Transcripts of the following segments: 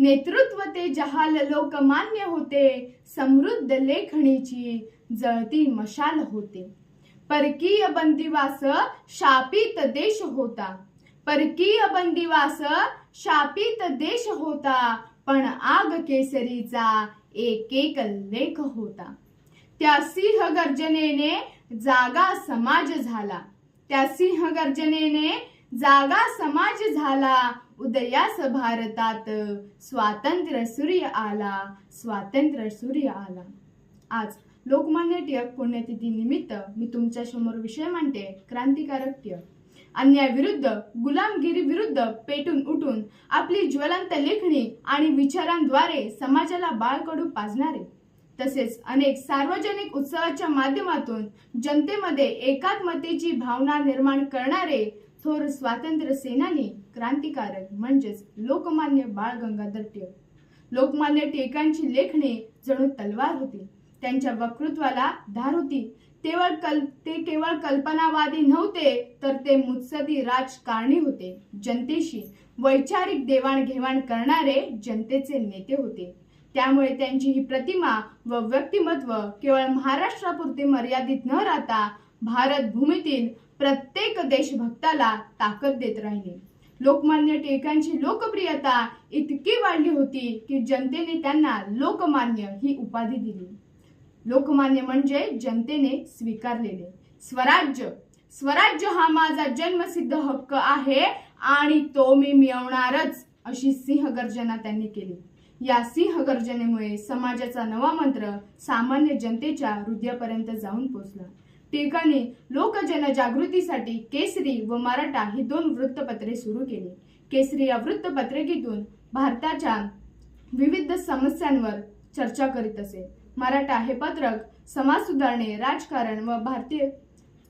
नेतृत्व ते जहाल लोकमान्य होते समृद्ध लेखणीची जळती मशाल होते. परकीय बंदिवास शापित देश होता. परकीय बंदिवास शापित देश होता पण आग केसरीचा एक एक लेख होता. त्या सिंह गर्जनेने जागा समाज झाला. त्या सिंह गर्जनेने जागा समाज झाला उदयास भारतात. स्वातंत्र्य सूर्य आला स्वातंत्र्य सूर्य आला. आज लोकमान्य टिळक पुण्यतिथी निमित्त मी तुमच्यासमोर विषय मांडते क्रांतिकारक टिळक. अन्याय विरुद्ध गुलामगिरी विरुद्ध पेटून उठून आपली ज्वलंत लेखणी आणि विचारांद्वारे समाजाला बाळकडू पाजणारे. तसेच अनेक सार्वजनिक उत्सवाच्या माध्यमातून जनतेमध्ये एकात्मतेची भावना निर्माण करणारे थोर स्वातंत्र्य सेनानी क्रांतिकारक म्हणजेच लोकमान्य बाळ गंगाधर टिळक. लोकमान्य टिळकांची लेखणी जणू तलवार होती. त्यांच्या वक्तृत्वाला धार होती. केवळ कल ते केवळ कल्पनावादी नव्हते तर ते मुत्सदी राजकारणी होते जनतेशी वैचारिक देवाणघेवाण करणारे जनतेचे नेते होते. त्यामुळे त्यांची ही प्रतिमा व व्यक्तिमत्व केवळ महाराष्ट्रापुरते मर्यादित न राहता भारत भूमीतील प्रत्येक देशभक्ताला ताकद देत राहिले. लोकमान्य टिळकांची लोकप्रियता इतकी वाढली होती की जनतेने त्यांना लोकमान्य ही उपाधी दिली. लोकमान्य म्हणजे जनतेने स्वीकारलेले. स्वराज्य. स्वराज्य हा माझा जन्मसिद्ध हक्क आहे आणि तो मी मिळवणारच अशी सिंहगर्जना त्यांनी केली. या सिंहगर्जनेमुळे समाजाचा नवा मंत्र सामान्य जनतेच्या हृदयापर्यंत जाऊन पोहोचला टिळकांनी लोकजनजागृतीसाठी केसरी व मराठा ही दोन वृत्तपत्रे सुरू केली. केसरी या वृत्तपत्रिकेतून भारताच्या विविध समस्यांवर चर्चा करीत असे. मराठा हे पत्रक समाज सुधारणे राजकारण व भारतीय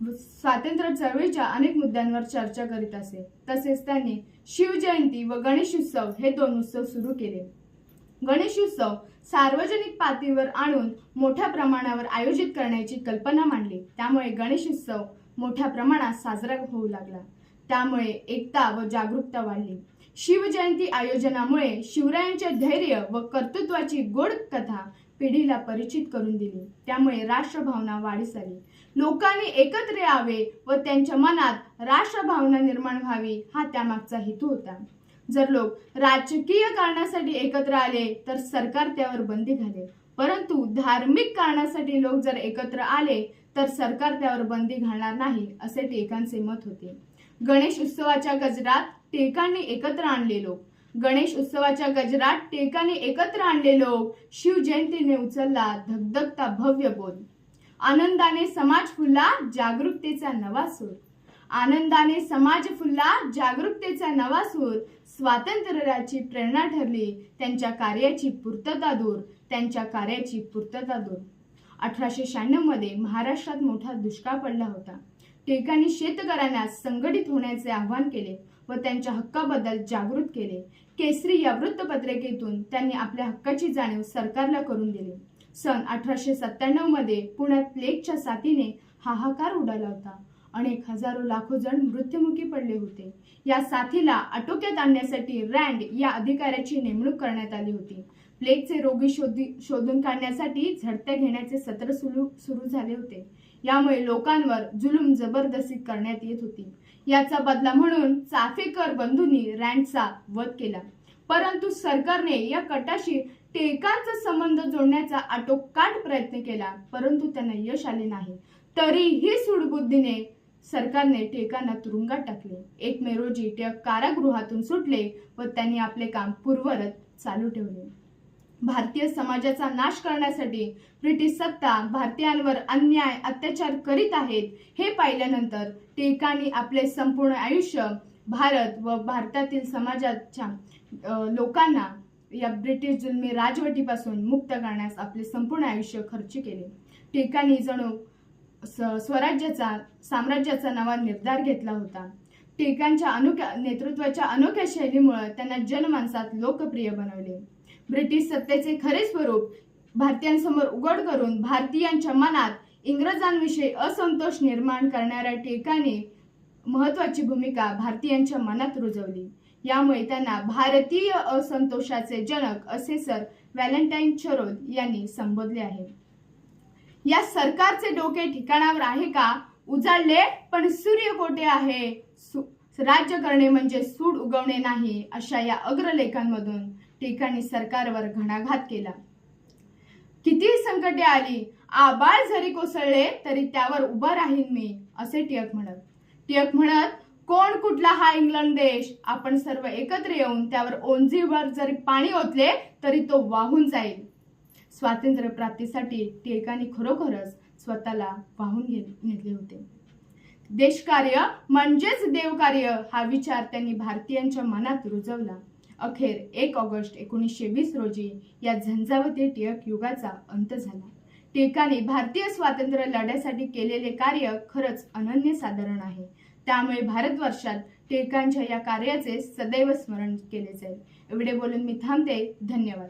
स्वातंत्र्य चळवळीच्या अनेक मुद्द्यांवर चर्चा करीत असे. तसेच त्यांनी शिवजयंती व गणेश उत्सव हे दोन उत्सव सुरू केले. गणेशोत्सव सार्वजनिक पातळीवर आणून मोठ्या प्रमाणावर आयोजित करण्याची कल्पना मांडली. त्यामुळे गणेशोत्सव मोठ्या प्रमाणात साजरा होऊ लागला. त्यामुळे एकता व जागरूकता वाढली. शिवजयंती आयोजनामुळे शिवरायांचे धैर्य व कर्तृत्वाची गोड कथा पिढीला परिचित करून दिली. त्यामुळे राष्ट्रभावना वाढीस आली. लोकांनी एकत्र यावे व त्यांच्या मनात राष्ट्रभावना निर्माण व्हावी हा त्यामागचा हेतू होता. जर लोक राजकीय कारणासाठी एकत्र आले तर सरकार त्यावर बंदी घालेल. परंतु धार्मिक कारणासाठी लोक जर एकत्र आले तर सरकार त्यावर बंदी घालणार नाही असे टिळकांचे मत होते. गणेश उत्सवाच्या गजरात टिळकांनी एकत्र आणले लोक. गणेश उत्सवाच्या गजरात टिळकांनी एकत्र आणले लोक. शिवजयंतीने उचलला धगधगता भव्य बोल. आनंदाने समाज फुलला जागरूकतेचा नवा सूर. आनंदाने समाज फुलला जागरूकतेचा नवा सूर. स्वातंत्र्याची प्रेरणा ठरली. त्यांच्या कार्याची पूर्तता दूर. त्यांच्या कार्याची पूर्तता दूर. अठराशे शहाण्णवमध्ये महाराष्ट्रात मोठा दुष्काळ पडला होता. टिळकांनी शेतकऱ्यांना संघटित होण्याचे आवाहन केले व त्यांच्या हक्काबद्दल जागृत केले. केसरी या वृत्तपत्रिकेतून त्यांनी आपल्या हक्काची जाणीव सरकारला करून दिली. सन अठराशे सत्त्याण्णवमध्ये पुण्यात प्लेगच्या साथीने हाहाकार उडाला होता. अनेक हजारो लाखो जण मृत्युमुखी पडले होते. या साथीला आटोक्यात आणण्यासाठी रँड या अधिकाऱ्याची नेमणूक करण्यात आली होती. प्लेगचे रोगी शोधी शोधून काढण्यासाठी झडत्या घेण्याचे सत्र सुरू सुरू झाले होते. यामुळे लोकांवर जुलूम जबरदस्ती करण्यात येत होती. याचा बदला म्हणून चाफेकर बंधूंनी रँडचा वध केला. परंतु सरकारने या कटाशी टिळकांचा संबंध जोडण्याचा आटोकाट प्रयत्न केला परंतु त्यांना यश आले नाही. तरीही सुडबुद्धीने सरकारने टेकांना तुरुंगात टाकले. एक मे रोजी टिळक कारागृहातून सुटले व त्यांनी आपले काम पूर्वरत चालू ठेवले. भारतीय समाजाचा नाश करण्यासाठी ब्रिटिश सत्ता भारतीयांवर अन्याय अत्याचार करीत आहेत हे पाहिल्यानंतर टिळकांनी आपले संपूर्ण आयुष्य भारत व भारतातील समाजाच्या लोकांना या ब्रिटिश जुलमी राजवटीपासून मुक्त करण्यास आपले संपूर्ण आयुष्य खर्च केले. टिळकांनी जणू स्वराज्याचा साम्राज्याचा नवा निर्धार घेतला होता. टिळकांच्या अनोख्या नेतृत्वाच्या अनोख्या शैलीमुळे त्यांना जनमानसात लोकप्रिय बनवले. ब्रिटिश सत्तेचे खरे स्वरूप भारतीयांसमोर उघड करून भारतीयांच्या मनात इंग्रजांविषयी असंतोष निर्माण करणाऱ्या टिळकांनी महत्वाची भूमिका भारतीयांच्या मनात रुजवली. यामुळे त्यांना भारतीय असंतोषाचे जनक असे सर व्हॅलेंटाईन चरोद यांनी संबोधले आहे. या सरकारचे डोके ठिकाणावर आहे का? उजाडले पण सूर्य कोठे आहे राज्य करणे म्हणजे सूड उगवणे नाही अशा या अग्रलेखांमधून ठिकाणी सरकारवर घणाघात केला. किती संकटे आली आबाळ जरी कोसळले तरी त्यावर उभं राहीन मी असे टिळक म्हणत. टिळक म्हणत कोण कुठला हा इंग्लंड देश? आपण सर्व एकत्र येऊन त्यावर ओंजीवर जरी पाणी ओतले तरी तो वाहून जाईल. स्वातंत्र्य प्राप्तीसाठी टिळकांनी खरोखरच स्वतःला वाहून घे- घेतले होते. देशकार्य म्हणजेच देवकार्य हा विचार त्यांनी भारतीयांच्या मनात रुजवला. अखेर एक ऑगस्ट एकोणीसशे वीस रोजी या झंझावती टिळक युगाचा अंत झाला. टिळकांनी भारतीय स्वातंत्र्य लढ्यासाठी केलेले कार्य खरंच अनन्यसाधारण आहे. त्यामुळे भारतवर्षात टिळकांच्या या कार्याचे सदैव स्मरण केले जाईल. एवढे बोलून मी थांबते. धन्यवाद.